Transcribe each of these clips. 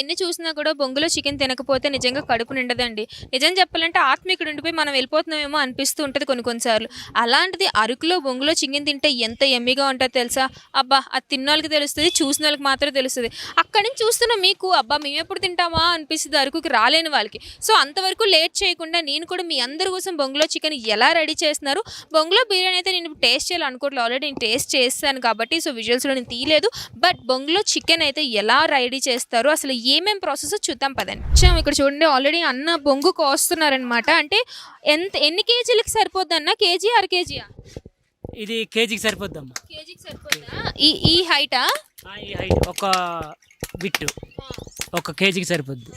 ఎన్ని చూసినా కూడా బొంగులో చికెన్ తినకపోతే నిజంగా కడుపు నిండదండి. నిజం చెప్పాలంటే ఆత్మ ఇక్కడ ఉండిపోయి మనం వెళ్ళిపోతున్నామేమో అనిపిస్తూ ఉంటుంది కొన్ని కొన్నిసార్లు. అలాంటిది అరకులో బొంగులో చికెన్ తింటే ఎంత ఎమ్మిగా ఉంటుందో తెలుసా? అబ్బా అది తిన్న వాళ్ళకి తెలుస్తుంది చూసిన వాళ్ళకి మాత్రం తెలుస్తుంది. అక్కడి నుంచి చూస్తున్న మీకు అబ్బా మేము ఎప్పుడు తింటామా అనిపిస్తుంది అరకుకి రాలేని వాళ్ళకి. సో అంతవరకు లేట్ చేయకుండా నేను కూడా మీ అందరి కోసం బొంగులో చికెన్ ఎలా రెడీ చేస్తున్నారు? బొంగులో బిర్యానీ అయితే నేను టేస్ట్ చేయాలనుకోవట్లేదు ఆల్రెడీ నేను టేస్ట్ చేస్తాను కాబట్టి సో విజువల్స్లో నేను తీయలేదు. బట్ బొంగులో చికెన్ అయితే ఎలా రెడీ చేస్తారో అసలు ఏమేం ప్రాసెస్ చూద్దాం పదండి. వచ్చాము ఇక్కడ చూడండి ఆల్రెడీ అన్న బొంగు కోస్తున్నారనమాట అంటే ఎంత ఎన్ని కేజీలకి సరిపోద్ది అన్న కేజీ అర కేజీయా? ఇది కేజీకి సరిపోద్దమ్మా. కేజీకి సరిపోద్దా? ఈ ఈ హైటా ఈ హైట్ ఒక బిట్టు ఒక కేజీకి సరిపోద్ది.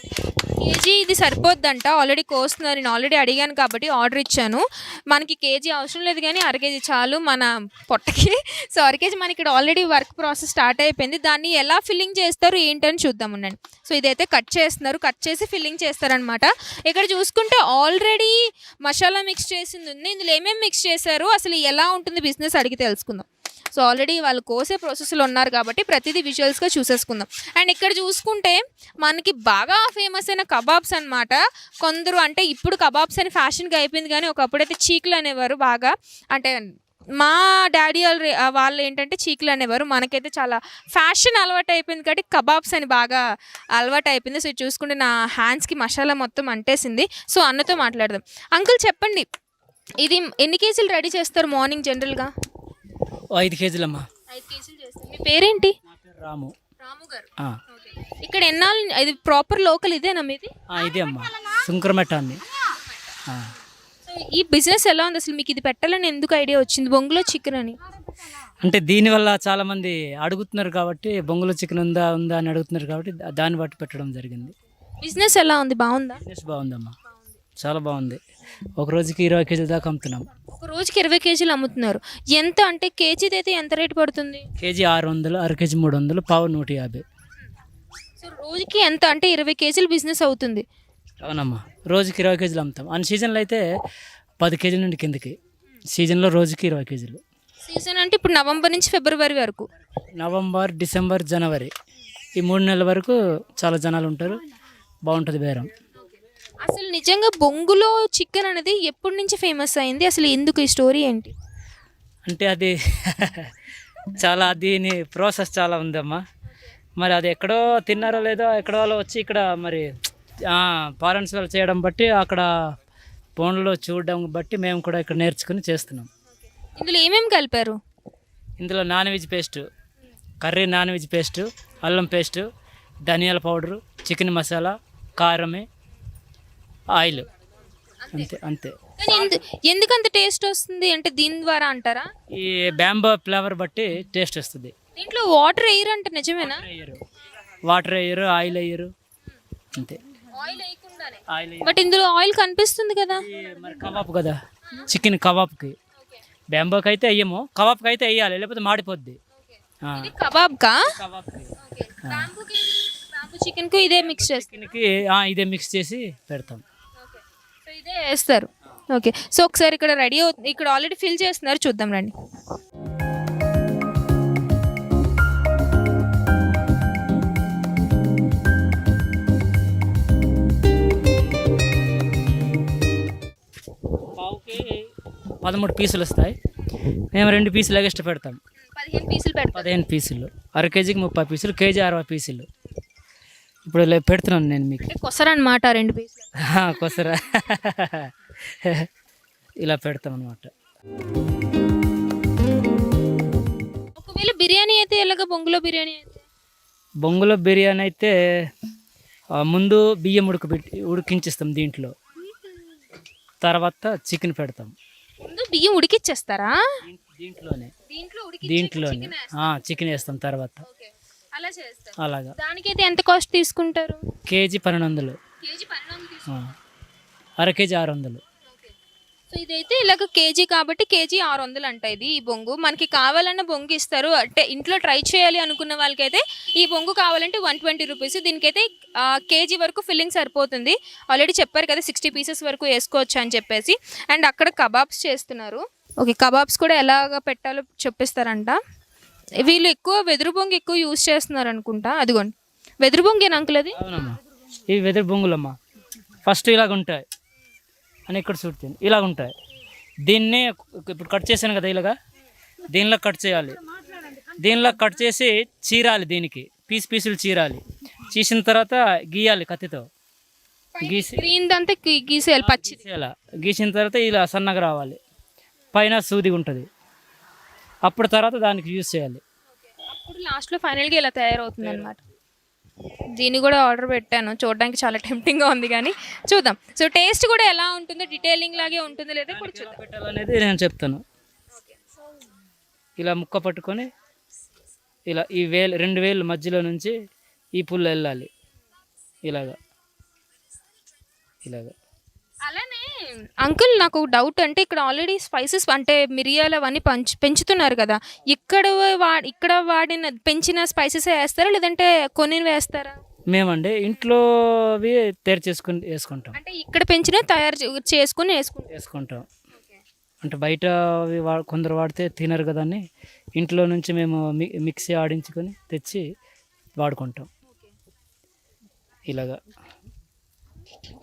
కేజీ ఇది సరిపోద్దంట. ఆల్రెడీ కోస్తున్నారు. నేను ఆల్రెడీ అడిగాను కాబట్టి ఆర్డర్ ఇచ్చాను. మనకి కేజీ అవసరం లేదు కానీ అర కేజీ చాలు. మన పొట్టకి. సో అర కేజీ మనకి ఇక్కడ ఆల్రెడీ వర్క్ ప్రాసెస్ స్టార్ట్ అయిపోయింది. దాన్ని ఎలా ఫిల్లింగ్ చేస్తారు ఏంటని చూద్దాం ఉండండి. సో ఇదైతే కట్ చేస్తున్నారు. కట్ చేసి ఫిల్లింగ్ చేస్తారనమాట ఇక్కడ చూసుకుంటే ఆల్రెడీ మసాలా మిక్స్ చేసింది ఉంది. ఇందులో ఏమేమి మిక్స్ చేశారు? అసలు ఎలా ఉంటుంది బిజినెస్ అడిగి తెలుసుకుందాం. సో ఆల్రెడీ వాళ్ళు కోసే ప్రాసెస్లో ఉన్నారు కాబట్టి ప్రతిదీ విజువల్స్గా చూసేసుకుందాం. అండ్ ఇక్కడ చూసుకుంటే మనకి బాగా ఫేమస్ అయిన కబాబ్స్ అనమాట కొందరు అంటే ఇప్పుడు కబాబ్స్ అని ఫ్యాషన్గా అయిపోయింది కానీ ఒకప్పుడైతే చీకులు అనేవారు బాగా అంటే మా డాడీ వాళ్ళు వాళ్ళు ఏంటంటే చీకులు అనేవారు. మనకైతే చాలా ఫ్యాషన్ అలవాటు అయిపోయింది కాబట్టి కబాబ్స్ అని బాగా అలవాటు అయిపోయింది. సో చూసుకుంటే నా హ్యాండ్స్కి మసాలా మొత్తం అంటేసింది. సో అన్నతో మాట్లాడదాం. అంకుల్ చెప్పండి ఇది ఎన్ని కేజీలు రెడీ చేస్తారు మార్నింగ్ జనరల్గా? ఐదు కేజీలమ్మా. ఐదు కేజీలు చేస్తారు మీ పేరేంటి? రాము. రాము గారు. ఆ, ఇక్కడ ఎన్నాళ్ళు ఇది ప్రాపర్ లోకల్ ఇదేనా మీది? ఆ, ఇదే అమ్మా. సుంకరమెట్ట అండి ఆ. సో ఈ బిజినెస్ ఎలా ఉంది? అసలు మీకు ఇది పెట్టాలని ఎందుకు ఐడియా వచ్చింది? బొంగులో చికెన్ అని. అంటే దీనివల్ల చాలా మంది అడుగుతున్నారు కాబట్టి బొంగులో చికెన్ ఉందా ఉందా అని అడుగుతున్నారు కాబట్టి దా- దాన్ని బట్టి పెట్టడం జరిగింది. బిజినెస్ ఎలా ఉంది? బాగుందా? బిజినెస్ బాగుందమ్మా. చాలా బాగుంది. ఒక రోజుకి ఇరవై కేజీల దాకా అమ్ముతున్నాం. ఒక రోజుకి ఇరవై కేజీలు అమ్ముతున్నారు. ఎంత అంటే కేజీ అయితే ఎంత రేట్ పడుతుంది? కేజీ ఆరు వందలు అర కేజీ మూడు వందలు పావు నూట యాభై. సో రోజుకి ఎంత అంటే ఇరవై కేజీలు బిజినెస్ అవుతుంది. అవునమ్మా. రోజుకి ఇరవై కేజీలు అమ్ముతాం. అన్ని సీజన్లో అయితే పది కేజీల నుండి కిందకి. సీజన్లో రోజుకి ఇరవై కేజీలు. సీజన్ అంటే ఇప్పుడు నవంబర్ నుంచి ఫిబ్రవరి వరకు. నవంబర్ డిసెంబర్ జనవరి. ఈ మూడు నెలల వరకు చాలా జనాలు ఉంటారు. బాగుంటుంది బేరం. అసలు నిజంగా బొంగులో చికెన్ అనేది ఎప్పటి నుంచి ఫేమస్ అయింది? అసలు ఎందుకు ఈ స్టోరీ ఏంటి? అంటే అది చాలా దీని ప్రాసెస్ చాలా ఉందమ్మా. మరి అది ఎక్కడో తిన్నారో లేదో ఎక్కడో వాళ్ళు వచ్చి ఇక్కడ మరి పారెంట్స్ వాళ్ళు చేయడం బట్టి అక్కడ ఫోన్లో చూడడం బట్టి మేము కూడా ఇక్కడ నేర్చుకుని చేస్తున్నాం. ఇందులో ఏమేమి కలిపారు? ఇందులో non veg paste curry non veg paste అల్లం పేస్ట్ ధనియాల పౌడరు చికెన్ మసాలా కారమే ఆయిల్. అంతే. అంతే ఎందుకంత టేస్ట్ వస్తుంది? అంటే దీని ద్వారా అంటారా? ఈ బ్యాంబో ఫ్లేవర్ బట్టి టేస్ట్ వస్తుంది. దీంట్లో వాటర్ ఎయిర్ అంటే నిజమేనా? వేయరు. వాటర్ వేయరు ఆయిల్ వేయరు. అంతే. ఆయిల్ వేయరు. బట్ ఇందులో ఆయిల్ కనిపిస్తుంది కదా? మరి కబాబ్ కదా చికెన్ కబాబ్కి. బ్యాంబోకి అయితే వేయము కబాబ్కి అయితే వేయాలి లేకపోతే మాడిపోద్ది. ఆ, ఇది కబాబ్ కా కబాబ్కి బాంబుకి బాంబు చికెన్కు ఇదే మిక్స్ చికెన్కి ఆ, ఇదే మిక్స్ చేసి పెడతాం. ఇదే వేస్తారు. ఓకే సో ఒకసారి ఇక్కడ రెడీ అవుతుంది ఇక్కడ ఆల్రెడీ ఫిల్ చేస్తున్నారు. చూద్దాం రండి. పదమూడు పీసులు వస్తాయి. మేము రెండు పీసులు ఎగస్ట్రా పెడతాం పదిహేను పీసులు పెడతారు. పదిహేను పీసులు. అర కేజీకి ముప్పై పీసులు కేజీ అరవై పీసులు. ఇప్పుడు ఇలా పెడుతున్నాను నేను మీకు. అంటే కొసరన్నమాట రెండు పీసులు కొసరా. ఇలా పెడతాం అనమాట ఒకవేళ బిర్యానీ అయితే ఎలాగ? బొంగులో బిర్యానీ అయితే? బొంగులో బిర్యానీ అయితే ముందు బియ్యం ఉడకబెట్టి ఉడికించేస్తాం దీంట్లో. తర్వాత చికెన్ పెడతాం. ముందు బియ్యం ఉడికిచ్చేస్తారా? దీంట్లోనే. దీంట్లో దీంట్లోనే. చికెన్ వేస్తాం. తర్వాత. అలా చేస్తారు. అలాగా. దానికైతే ఎంత కాస్ట్ తీసుకుంటారు? కేజీ పన్నెండు వందలు కేజీ పన్నెండు. అర కేజీ ఆరు వందలు సో ఇదైతే ఇలాగ కేజీ కాబట్టి కేజీ ఆరు వందలు అంట ఇది ఈ బొంగు. మనకి కావాలన్న బొంగు ఇస్తారు. అంటే ఇంట్లో ట్రై చేయాలి అనుకున్న వాళ్ళకైతే ఈ బొంగు కావాలంటే వన్ ట్వంటీ రూపీస్. దీనికైతే ఆ, కేజీ వరకు ఫిల్లింగ్ సరిపోతుంది. ఆల్రెడీ చెప్పారు కదా సిక్స్టీ పీసెస్ వరకు వేసుకోవచ్చు అని చెప్పేసి. అండ్ అక్కడ కబాబ్స్ చేస్తున్నారు. ఓకే కబాబ్స్ కూడా ఎలాగ పెట్టాలో చెప్పిస్తారంట. వీళ్ళు ఎక్కువ వెదురు బొంగు ఎక్కువ యూస్ చేస్తున్నారు అనుకుంటా. అదిగోండి. వెదురు బొంగేనా అంకుల్ అది? అవునమ్మా. ఇవి వెదురు బొంగులమ్మా. ఫస్ట్ ఇలాగ ఉంటాయి. అని ఇక్కడ చూడుతుంది ఇలాగ ఉంటాయి. దీన్నే ఇప్పుడు కట్ చేశాను కదా ఇలాగా? దీనిలో కట్ చేయాలి. దీనిలో కట్ చేసి చీరాలి దీనికి. పీస్ పీసులు చీరాలి. చీసిన తర్వాత గీయాలి కత్తితో. గీసి గీసేయాలి గీసేయాల? గీసిన తర్వాత ఇలా సన్నగా రావాలి. పైన సూది ఉంటుంది అప్పుడు తర్వాత దానికి యూజ్ చేయాలి. అప్పుడు లాస్ట్లో ఫైనల్గా ఇలా తయారవుతుంది అనమాట దీన్ని కూడా ఆర్డర్ పెట్టాను. చూడడానికి చాలా టెంప్టింగ్గా ఉంది కానీ చూద్దాం. సో టేస్ట్ కూడా ఎలా ఉంటుందో డీటెయిలింగ్ లాగే ఉంటుందో లేదో ఎలా చూద్దాం. పెట్టాలనేది నేను చెప్తాను. ఇలా ముక్క పట్టుకొని ఇలా ఈ వేలు రెండు వేలు మధ్యలో నుంచి ఈ పుల్ల వెళ్ళాలి. ఇలాగా. ఇలాగా. అంకుల్ నాకు డౌట్ అంటే ఇక్కడ ఆల్రెడీ స్పైసెస్ అంటే మిరియాలు అవన్నీ పంచు పెంచుతున్నారు కదా. ఇక్కడ వా ఇక్కడ వాడిన పెంచిన స్పైసెస్ వేస్తారా? లేదంటే కొన్ని వేస్తారా? మేమండి ఇంట్లో అవి తయారు చేసుకుని వేసుకుంటాం. అంటే ఇక్కడ పెంచిన తయారు చే- చేసుకుని వేసుకుంటారు వేసుకుంటాం. అంటే బయట అవి వా కొందరు వాడితే తినరు కదా అని ఇంట్లో నుంచి మేము మి మిక్సీ ఆడించుకొని తెచ్చి వాడుకుంటాం. ఇలాగా.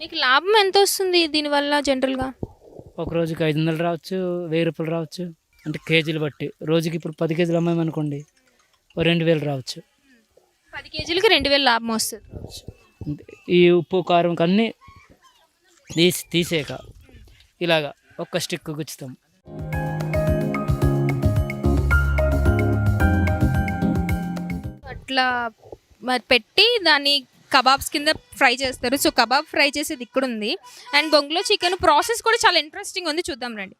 మీకు లాభం ఎంత వస్తుంది దీనివల్ల జనరల్గా? ఒక రోజుకి ఐదు వందలు రావచ్చు వెయ్యి రూపాయలు రావచ్చు అంటే కేజీలు బట్టి. రోజుకి ఇప్పుడు పది కేజీలు అమ్మామనుకోండి ఓ రెండు వేలు రావచ్చు. పది కేజీలకి రెండు వేలు లాభం వస్తుంది. ఈ ఉప్పు కారం అన్నీ తీసి తీసేక ఇలాగా ఒక్క స్టిక్ గుచ్చుతాం. అట్లా మరి పెట్టి దాన్ని కబాబ్స్ కింద ఫ్రై చేస్తారు. సో కబాబ్ ఫ్రై చేసేది ఇక్కడ ఉంది అండ్ బొంగులో చికెన్ ప్రాసెస్ కూడా చాలా ఇంట్రెస్టింగ్ ఉంది. చూద్దాం రండి.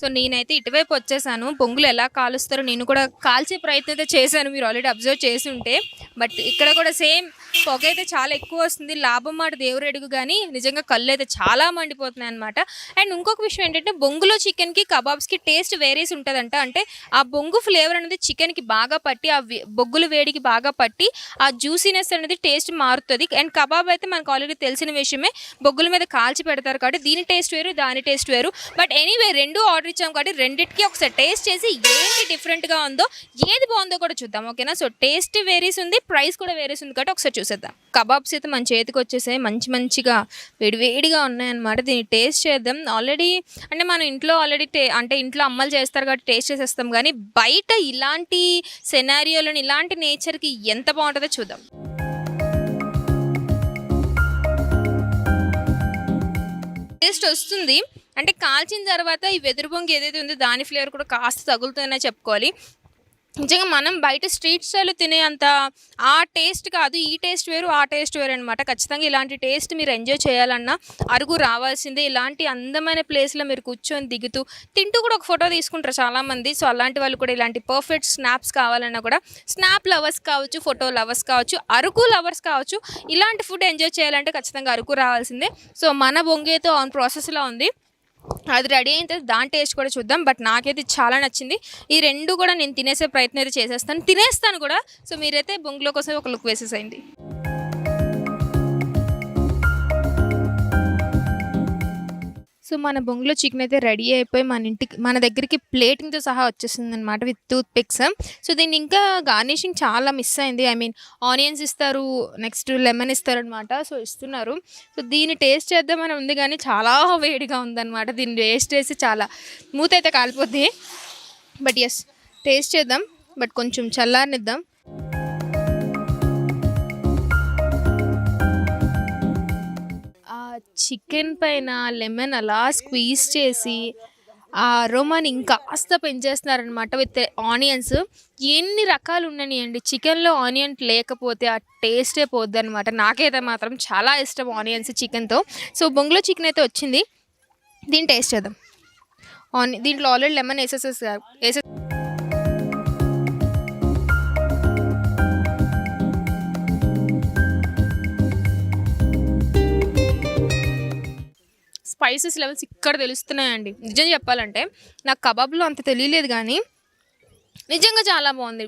సో నేనైతే ఇటువైపు వచ్చేసాను. బొంగులు ఎలా కాలుస్తారో నేను కూడా కాల్చే ప్రయత్నం అయితే చేశాను. మీరు ఆల్రెడీ అబ్జర్వ్ చేసి ఉంటే. బట్ ఇక్కడ కూడా సేమ్ పొగ అయితే చాలా ఎక్కువ వస్తుంది. లాభం మాట దేవుడు అడుగు కానీ నిజంగా కళ్ళు అయితే చాలా మండిపోతున్నాయి అనమాట అండ్ ఇంకొక విషయం ఏంటంటే బొంగులో చికెన్కి కబాబ్స్కి టేస్ట్ వేరేసి ఉంటుందంట. అంటే ఆ బొంగు ఫ్లేవర్ అనేది చికెన్కి బాగా పట్టి ఆ వే- బొగ్గుల వేడికి బాగా పట్టి ఆ జ్యూసీనెస్ అనేది టేస్ట్ మారుతుంది. అండ్ కబాబ్ అయితే మనకు ఆల్రెడీ తెలిసిన విషయమే. బొగ్గుల మీద కాల్చి పెడతారు కాబట్టి దీని టేస్ట్ వేరు దాని టేస్ట్ వేరు. బట్ ఎనీవే రెండు ఆర్డర్ ఇచ్చాం కాబట్టి రెండింటికి ఒకసారి టేస్ట్ చేసి ఏంటి డిఫరెంట్గా ఉందో ఏది బాగుందో కూడా చూద్దాం. ఓకేనా సో టేస్ట్ వేరీస్ ఉంది ప్రైస్ కూడా వేరీస్ ఉంది కాబట్టి ఒకసారి చూసేద్దాం. కబాబ్స్ అయితే మన చేతికి వచ్చేసాయి మంచి మంచిగా వేడివేడిగా ఉన్నాయన్నమాట. దీన్ని టేస్ట్ చేద్దాం. ఆల్రెడీ అంటే మనం ఇంట్లో ఆల్రెడీ టే అంటే ఇంట్లో అమ్మలు చేస్తారు కాబట్టి టేస్ట్ చేసేస్తాం. కానీ బయట ఇలాంటి సెనారియోలను ఇలాంటి నేచర్కి ఎంత బాగుంటుందో చూద్దాం. టేస్ట్ వస్తుంది. అంటే కాల్చిన తర్వాత ఈ వెదురు బొంగు ఏదైతే ఉందో దాని ఫ్లేవర్ కూడా కాస్త తగులుతుందనే చెప్పుకోవాలి. నిజంగా మనం బయట స్ట్రీట్ స్టైల్ తినే అంత ఆ టేస్ట్ కాదు ఈ టేస్ట్ వేరు ఆ టేస్ట్ వేరు అనమాట ఖచ్చితంగా ఇలాంటి టేస్ట్ మీరు ఎంజాయ్ చేయాలన్నా అరుగు రావాల్సిందే. ఇలాంటి అందమైన ప్లేస్లో మీరు కూర్చొని దిగుతూ తింటూ కూడా ఒక ఫోటో తీసుకుంటారు చాలామంది. సో అలాంటి వాళ్ళు కూడా ఇలాంటి పర్ఫెక్ట్ స్నాప్స్ కావాలన్నా కూడా స్నాప్ లవర్స్ కావచ్చు ఫోటో లవర్స్ కావచ్చు అరకు లవర్స్ కావచ్చు ఇలాంటి ఫుడ్ ఎంజాయ్ చేయాలంటే ఖచ్చితంగా అరకు రావాల్సిందే. సో మన బొంగేతో ఆన్ ప్రాసెస్లో ఉంది. అది రెడీ అయిన తర్వాత దాని టేస్ట్ కూడా చూద్దాం. బట్ నాకైతే చాలా నచ్చింది. ఈ రెండు కూడా నేను తినేసే ప్రయత్నం అయితే చేసేస్తాను. తినేస్తాను కూడా. సో మీరైతే బొంగులో కోసం ఒక లుక్ వేసేసేయండి. సో మన బొంగులో చికెన్ అయితే రెడీ అయిపోయి మన ఇంటికి మన దగ్గరికి ప్లేటింగ్తో సహా వచ్చేసింది అనమాట విత్ టూత్ పిక్స్ సో దీన్ని ఇంకా గార్నిషింగ్ చాలా మిస్ అయింది. ఐ మీన్ ఆనియన్స్ ఇస్తారు నెక్స్ట్ లెమన్ ఇస్తారు అనమాట సో ఇస్తున్నారు. సో దీన్ని టేస్ట్ చేద్దామని ఉంది కానీ చాలా వేడిగా ఉందన్నమాట. దీన్ని టేస్ట్ చేసి చాలా మూత అయితే కాలిపోద్ది. బట్ ఎస్ టేస్ట్ చేద్దాం. బట్ కొంచెం చల్లారనిద్దాం. చికెన్ పైన లెమన్ అలా స్క్వీజ్ చేసి ఆ అరోమాని ఇంకాస్త పెంచేస్తున్నారనమాట విత్ ఆనియన్స్. ఎన్ని రకాలు ఉన్నాయండి? చికెన్లో ఆనియన్ లేకపోతే ఆ టేస్టే పోద్ది అనమాట నాకైతే మాత్రం చాలా ఇష్టం ఆనియన్స్ చికెన్తో. సో బొంగులో చికెన్ అయితే వచ్చింది. దీన్ని టేస్ట్ చేద్దాం. ఆని దీంట్లో ఆల్రెడీ లెమన్ వేసేసేసారు. వేసే స్పైసెస్ లెవెల్స్ ఇక్కడ తెలుస్తున్నాయండి. నిజం చెప్పాలంటే నాకు కబాబ్లో అంత తెలియలేదు కానీ నిజంగా చాలా బాగుంది.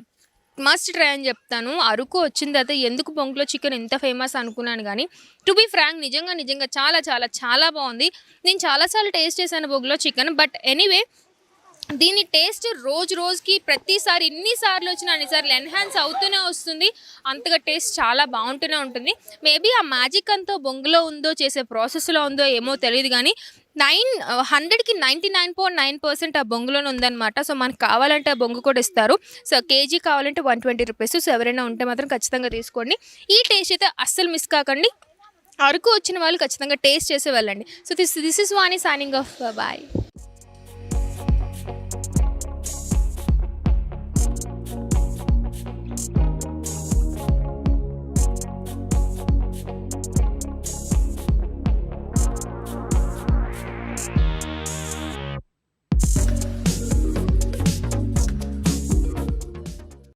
మస్ట్ ట్రై అని చెప్తాను. అరకు వచ్చిన తర్వాత ఎందుకు బొంగులో చికెన్ ఎంత ఫేమస్ అనుకున్నాను కానీ టు బీ ఫ్రాంక్ నిజంగా నిజంగా చాలా చాలా చాలా బాగుంది. నేను చాలాసార్లు టేస్ట్ చేశాను బొంగులో చికెన్ బట్ ఎనీవే దీని టేస్ట్ రోజు రోజుకి ప్రతిసారి ఎన్నిసార్లు వచ్చినా అన్నిసార్లు ఎన్హాన్స్ అవుతూనే వస్తుంది. అంతగా టేస్ట్ చాలా బాగుంటూనే ఉంటుంది. మేబీ ఆ మ్యాజిక్ అంతా బొంగులో ఉందో చేసే ప్రాసెస్లో ఉందో ఏమో తెలియదు కానీ నైన్ హండ్రెడ్కి ninety nine point nine percent ఆ బొంగులోనే ఉందన్నమాట. సో మనకు కావాలంటే ఆ బొంగు కూడా ఇస్తారు. సో కేజీ కావాలంటే వన్ ట్వంటీ రూపీస్ సో ఎవరైనా ఉంటే మాత్రం ఖచ్చితంగా తీసుకోండి. ఈ టేస్ట్ అయితే అస్సలు మిస్ కాకండి. అరకు వచ్చిన వాళ్ళు ఖచ్చితంగా టేస్ట్ చేసి వెళ్ళండి so this this is Vani signing off bye